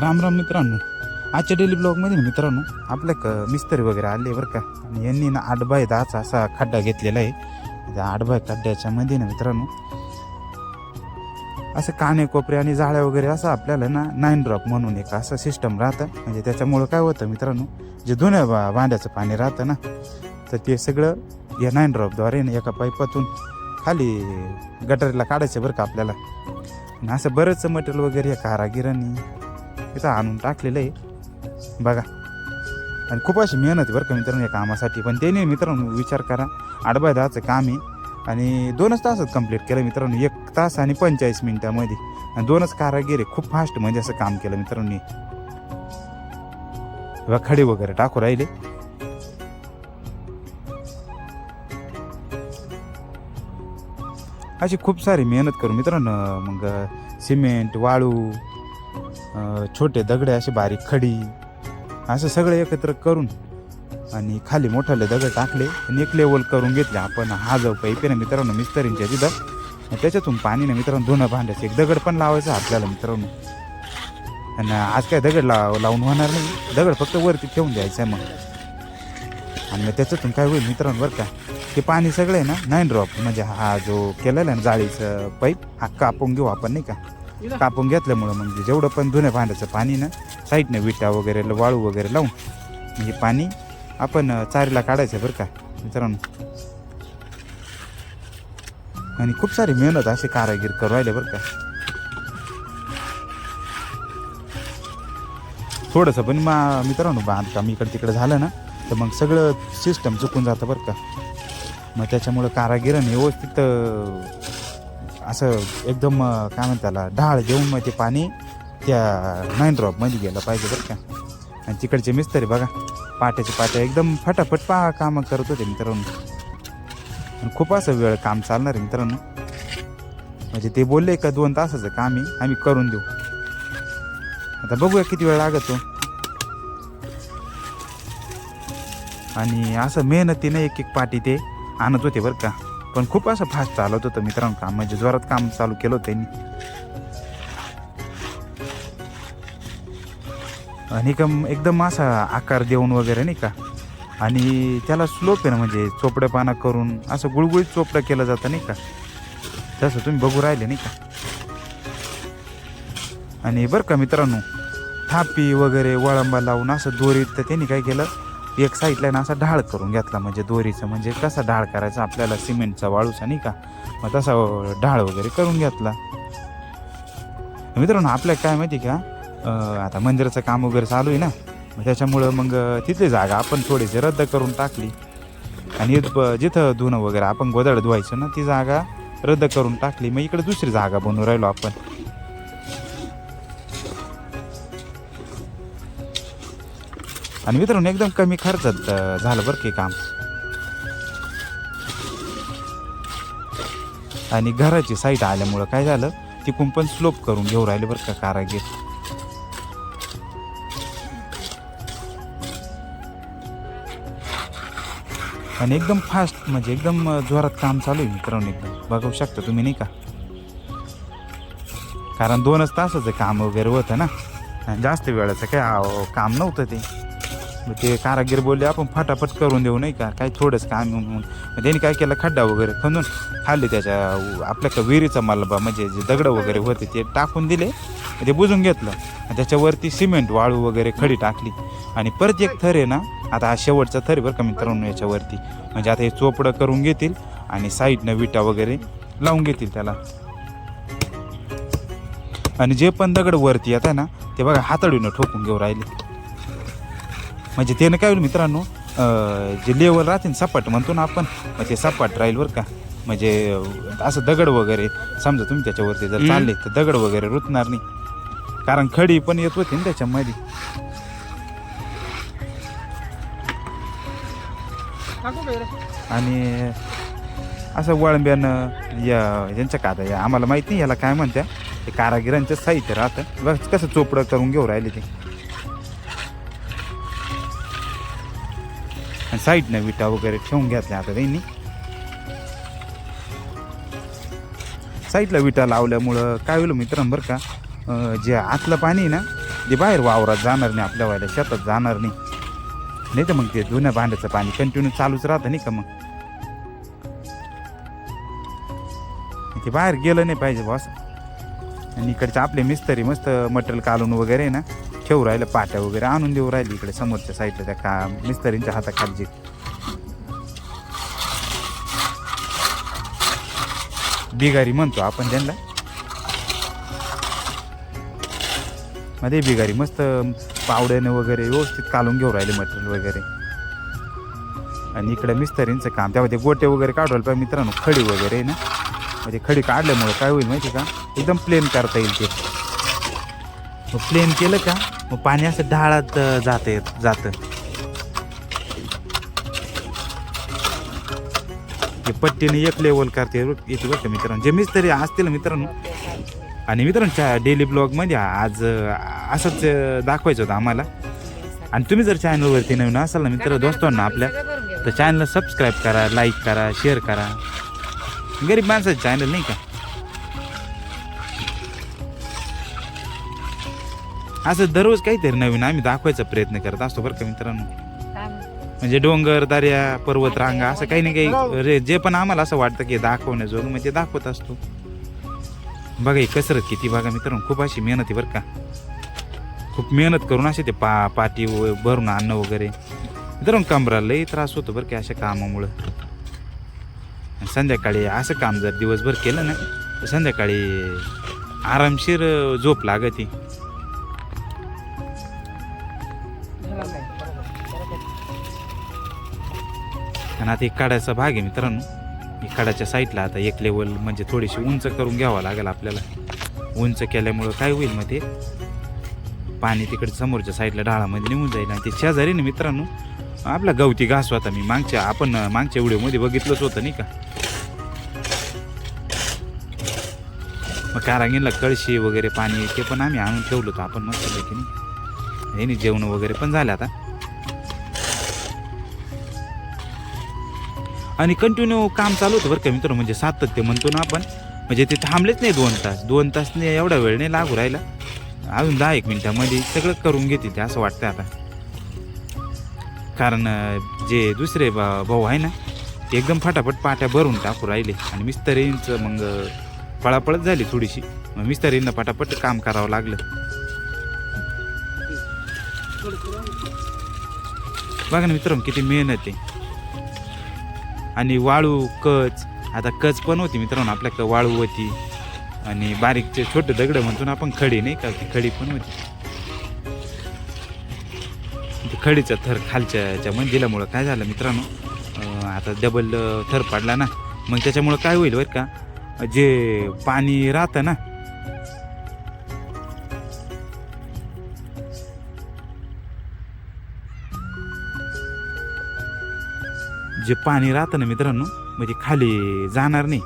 राम राम मित्रांनो. आजच्या डेली ब्लॉगमध्ये मित्रांनो आपल्या क मिस्त्री वगैरे आले बरं का. आणि यांनी ना आठ बाय दहाचा असा खड्डा घेतलेला आहे. त्या आठ बाय खड्ड्याच्या मध्ये ना मित्रांनो असं काने कोपरे आणि जाळ्या वगैरे असं आपल्याला ना नाईन ड्रॉप म्हणून एक असं सिस्टम राहतं. म्हणजे त्याच्यामुळं काय होतं मित्रांनो जे जुन्या बा भांड्याचं पाणी राहतं ना तर ते सगळं या नाईन ड्रॉपद्वारे ना एका पाईपातून खाली गटारीला काढायचं बरं का आपल्याला. असं बरंच मटेरियल वगैरे या कारागिरांनी इथं आणून टाकलेलं आहे. बघा. आणि खूप अशी मेहनत आहे बरं का मित्रांनो या कामासाठी. पण त्याने मित्रांनो विचार करा. आठ बाय दहाचं काम आहे. आणि दोनच तासात कंप्लीट केलं मित्रांनो. एक तास आणि पंचेचाळीस मिनिटामध्ये. आणि दोनच कारागिरे आहे. खूप फास्ट म्हणजे असं काम केलं मित्रांनी. खडे वगैरे टाकू राहिले. अशी खूप सारी मेहनत करू मित्रांनो. मग सिमेंट वाळू छोटे दगडे असे बारीक खडी असं सगळं एकत्र करून आणि खाली मोठाले दगड टाकले. आणि एक लेवल करून घेतले. आपण हा जो पाईप आहे ना मित्रांनो मिस्त्रींच्या तिथं. आणि त्याच्यातून पाणी ना मित्रांनो धुणं भांड्याचं एक दगड पण लावायचं आपल्याला मित्रांनो. आणि आज काय दगड लाव लावून होणार नाही. दगड फक्त वरती ठेवून द्यायचं आहे मग. आणि मग त्याच्यातून काय होईल मित्रांनो बरं का? ते पाणी सगळं आहे ना नाईन ड्रॉप म्हणजे हा जो केलेला आहे ना जाळीचं पाईप हा कापून घेऊ आपण नाही का? कापून घेतल्यामुळं म्हणजे जेवढं पण जुन्या भांड्याचं पाणी ना साईडनं विटा वगैरे ल- वाळू वगैरे लावून म्हणजे पाणी आपण चारीला काढायचं बरं का मित्रांनो. आणि खूप सारी मेहनत असे कारागीर करू राहिले बरं का. थोडंसं पण मा मित्रांनो बांधकाम इकडे तिकडे झालं ना तर मग सगळं सिस्टम चुकून जातं बरं का. मग त्याच्यामुळं कारागिरांनी व्यवस्थित असं एकदम काय म्हणतात त्याला ढाळ घेऊन मग ते पाणी त्या नाईन ड्रॉपमध्ये गेलं पाहिजे बरं का. आणि तिकडचे मिस्त्री बघा पाट्याचे पाट्या एकदम फटाफट पा कामं करत होते मित्रांनो. आणि खूप असं वेळ काम चालणार आहे मित्रांनो. म्हणजे ते बोलले का दोन तासाचं काम आहे आम्ही करून देऊ. आता बघूया किती वेळ लागतो. आणि असं मेहनतीनं एक एक पाटी ते आणत होते बरं का. पण खूप असं फास्ट चालवत होतं मित्रांनो काम. म्हणजे जोरात काम चालू केलं होतं त्यांनी. आणि एकदम एकदम असा आकार देऊन वगैरे नाही का? आणि त्याला स्लोप आहे ना म्हणजे चोपडं पाना करून असं गुळगुळीत चोपडं केलं जातं नाही का? तसं तुम्ही बघू राहिले नाही का? आणि बरं का मित्रांनो थापी वगैरे वळंबा लावून असं दोरीत तर त्यांनी काय केलं? एक साईडला ना असा ढाळ करून घेतला म्हणजे दोरीचं म्हणजे कसा ढाळ करायचा आपल्याला सिमेंटचा वाळूचा नाही का? मग तसा ढाळ वगैरे करून घेतला. मित्रांनो आपल्या काय माहिती का? आता मंदिराचं काम वगैरे चालू आहे ना मग त्याच्यामुळं मग तिथली जागा आपण थोडीशी रद्द करून टाकली. आणि ब- जिथं धुणं वगैरे आपण गोदळ धुवायचं ना ती जागा रद्द करून टाकली. मग इकडे दुसरी जागा बनवून राहिलो आपण. आणि मित्रांनो एकदम कमी खर्चात झालं बरं की काम. आणि घराची साईट आल्यामुळं काय झालं तिकून पण स्लोप करून घेऊ राहिले बरं का कारागीर. आणि एकदम फास्ट म्हणजे एकदम जोरात काम चालू आहे मित्रांनो एकदम. बघू शकता तुम्ही नाही का? कारण दोनच तासाचं काम वगैरे होतं ना. आणि जास्त वेळाचं काय अहो, काम नव्हतं ते. मग ते कारागीर बोलले आपण फटाफट करून देऊ नाही का? काय थोडंच काम म्हणून. मग त्यांनी काय केलं खड्डा वगैरे खणून खाल्ले त्याच्या आपल्या का विहिरीचा मलबा म्हणजे जे दगडं वगैरे होते ते टाकून दिले. ते बुजून घेतलं. त्याच्यावरती सिमेंट वाळू वगैरे खडी टाकली. आणि परत एक थर आहे ना आता हा शेवटचा थर आहे बरं का मित्रांनो याच्यावरती. म्हणजे आता हे चोपडं करून घेतील आणि साईडनं विटा वगैरे लावून घेतील त्याला. आणि जे पण दगड वरती येत आहे ना ते बघा हातडीनं ठोकून घेऊ राहिले. म्हणजे त्यानं काय होईल मित्रांनो जे लेवल राहते ना सपाट म्हणतो ना आपण मग ते सपाट राहील बरं का. म्हणजे असं दगड वगैरे समजा तुम्ही त्याच्यावरती जर चालले तर दगड वगैरे रुतणार नाही. कारण खडी पण येत होती ना त्याच्यामध्ये. आणि असं वळंब्यानं या यांच्या या आम्हाला माहिती नाही याला काय म्हणत्या ते कारागिरांचं साहित्य राहतं. बघ कसं चोपडं करून घेऊ राहिले ते. आणि साईडनं विटा वगैरे ठेवून घेतल्या आता त्यांनी. साईडला विटा लावल्यामुळं काय होईल मित्रांनो बरं का जे आतलं पाणी आहे ना ते बाहेर वावरात जाणार नाही आपल्या व्हायला शेतात जाणार नाही. नाही तर मग ते जुन्या भांड्याचं पाणी कंटिन्यू चालूच राहतं नाही का मग? ते बाहेर गेलं नाही पाहिजे बॉस आणि इकडचे आपले मिस्त्री मस्त मटेरियल कालून वगैरे ना ठेवू राहिलं पाट्या वगैरे आणून देऊ राहिले इकडे समोरच्या साईडला त्या का मिस्त्रींच्या हाताखालची. बिगारी म्हणतो आपण त्यांना. मध्ये बिगारी मस्त पावड्याने वगैरे व्यवस्थित कालून घेऊ राहिले मटेरियल वगैरे. आणि इकडे मिस्त्रींचं काम त्यामध्ये गोटे वगैरे काढवायला पाहिजे मित्रांनो खडी वगैरे आहे ना. म्हणजे खडी काढल्यामुळे काय होईल माहिती का? एकदम प्लेन करता येईल ते. मग प्लेन केलं का? मग पाणी असं ढाळात जात जातं. ते पट्टीने एक लेवल करते. येते बरं का मित्रांनो जे मिस्त्री असतील मित्रांनो आणि मित्रांनो डेली ब्लॉगमध्ये आज असंच दाखवायचं होतं आम्हाला. आणि तुम्ही जर चॅनलवरती नवीन असाल ना मित्र दोस्तांना आपल्या तर चॅनलला सबस्क्राईब करा लाईक करा शेअर करा. गरीब माणसाचं चॅनल नाही का? असं दररोज काहीतरी नवीन आम्ही दाखवायचा प्रयत्न करत असतो बरं का मित्रांनो. म्हणजे डोंगर दर्या पर्वत रांगा असं काही ना काही रे जे पण आम्हाला असं वाटतं की दाखवण्याजोगं म्हणजे दाखवत असतो. बघा ही कसरत किती बघा मित्रांनो खूप अशी मेहनत आहे बरं का. खूप मेहनत करून असे ते पा पाटी भरून अन्न वगैरे. मित्रांनो कमराला लई त्रास होतो बरं की अशा कामामुळं. संध्याकाळी असं काम जर दिवसभर केलं ना तर संध्याकाळी आरामशीर झोप लागते. आणि आता एक काढायचा भाग आहे मित्रांनो. इकाडाच्या साईडला आता एक लेवल म्हणजे थोडीशी उंच करून घ्यावं लागेल आपल्याला. उंच केल्यामुळं काय होईल मग ते पाणी तिकडे समोरच्या साईडला डाळामध्ये निघून जाईल आणि ते शेजारी ना मित्रांनो आपला गवती घास होता मी मागच्या आपण मागच्या व्हिडिओमध्ये बघितलंच होतं नाही का? मग कारागिनला कळशी वगैरे पाणी ते पण आम्ही आणून ठेवलं होतं आपण मस्त पैकी नाही नाही जेवण वगैरे पण झालं आता. आणि कंटिन्यू काम चालू होतं बरं का मित्र म्हणजे सातत्य म्हणतो ना आपण. म्हणजे ते थांबलेच नाही दोन तास. दोन तास नाही एवढा वेळ नाही लागू राहिला. अजून दहा एक मिनिटामध्ये सगळं करून घेते ते असं वाटतं आता. कारण जे दुसरे भाऊ आहे ना ते एकदम फटाफट पाट्या भरून टाकू राहिले. आणि मिस्तरींचं मग पळापळत पळापळच झाली थोडीशी. मग मिस्तरींना पटापट काम करावं लागलं. बघा ना मित्र किती मेहनत आहे. आणि वाळू कच. आता कच पण होती मित्रांनो आपल्याकडं वाळू होती. आणि बारीकचे छोटे दगड म्हणतो ना आपण खडी नाही का ती खडी पण होती. खडीचा थर खालच्या मंदिरामुळं काय झालं मित्रांनो आता डबल थर पडला ना. मग त्याच्यामुळं काय होईल बरं का जे पाणी राहतं ना जे पाणी राहतं ना मित्रांनो म्हणजे खाली जाणार नाही.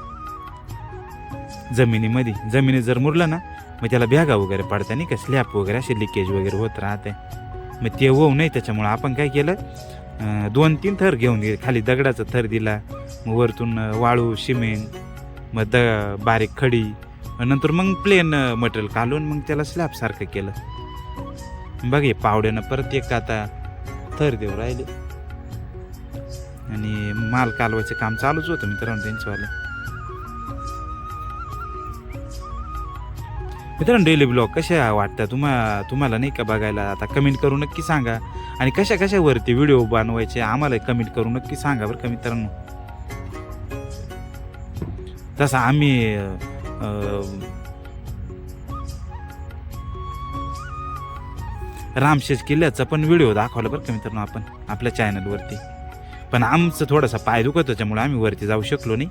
जमिनीमध्ये जमिनी जर मुरलं ना मग त्याला भ्यागा वगैरे पडतात नाही का? स्लॅप वगैरे असे लिकेज वगैरे होत राहते. मग ते होऊ नये त्याच्यामुळं आपण काय केलं दोन तीन थर घेऊन गेले. खाली दगडाचा थर दिला मग वरतून वाळू सिमेंट मग द बारीक खडी नंतर मग प्लेन मटेरियल काढून मग त्याला स्लॅब सारखं केलं. बघ हे पावड्यानं परत एक आता थर देऊ राहिले. आणि माल कालवायचं काम चालूच होतं मित्रांनो त्यांच्यावाले. मित्रांनो डेली ब्लॉग कशा वाटतात? तुम्हा तुम्हाला नाही का बघायला? आता कमेंट करू नक्की सांगा. आणि कशा कशावरती व्हिडिओ बनवायचे आम्हाला कमेंट करू नक्की सांगा बरं का मित्रांनो. तसं आम्ही रामशेष किल्ल्याचा पण व्हिडिओ दाखवला बरं का मित्रांनो आपण आपल्या चॅनलवरती पण आमचं थोडासा पाय दुखत त्याच्यामुळे आम्ही वरती जाऊ शकलो नाही.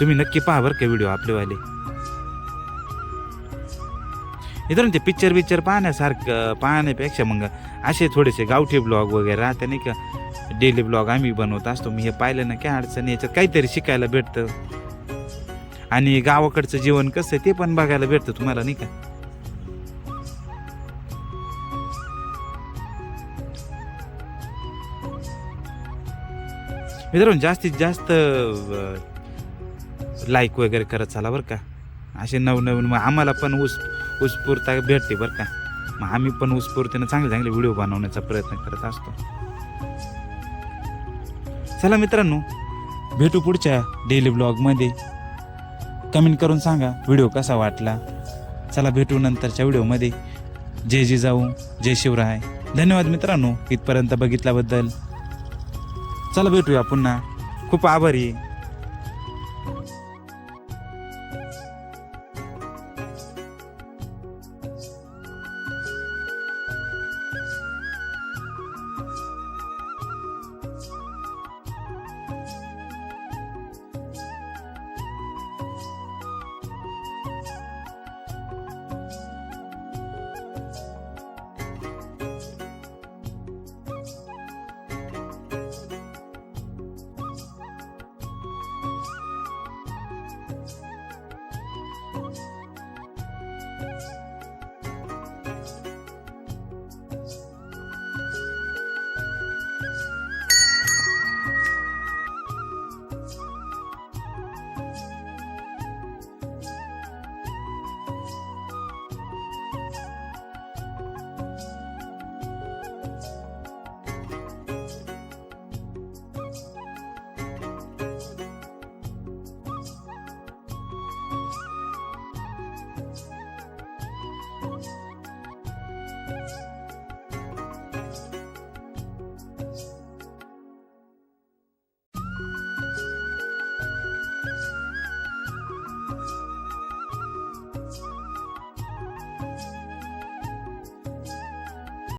तुम्ही नक्की पहा बरं का व्हिडिओ आपलेवाले. मित्रांनो ते पिक्चर बिक्चर पाहण्यासारखं पाहण्यापेक्षा मग असे थोडेसे गावठी ब्लॉग वगैरे राहते नाही का? डेली ब्लॉग आम्ही बनवत असतो. मी हे पाहिलं ना काय अडचण याच्यात काहीतरी शिकायला भेटतं. आणि गावाकडचं जीवन कसं आहे ते पण बघायला भेटतं तुम्हाला नाही का? मित्रांनो जास्तीत जास्त लाईक वगैरे करत चाला बरं का. असे नवनवीन मग आम्हाला पण उस उत्स्फूर्ता भेटते बरं का. मग आम्ही पण उत्स्फूर्तीनं चांगले चांगले व्हिडिओ बनवण्याचा प्रयत्न करत असतो. चला मित्रांनो भेटू पुढच्या डेली ब्लॉगमध्ये कमेंट करून सांगा व्हिडिओ कसा वाटला. चला भेटू नंतरच्या व्हिडिओमध्ये जय जिजाऊ जय शिवराय. धन्यवाद मित्रांनो इथपर्यंत बघितल्याबद्दल. चला भेटूया पुन्हा. खूप आभारी. आहे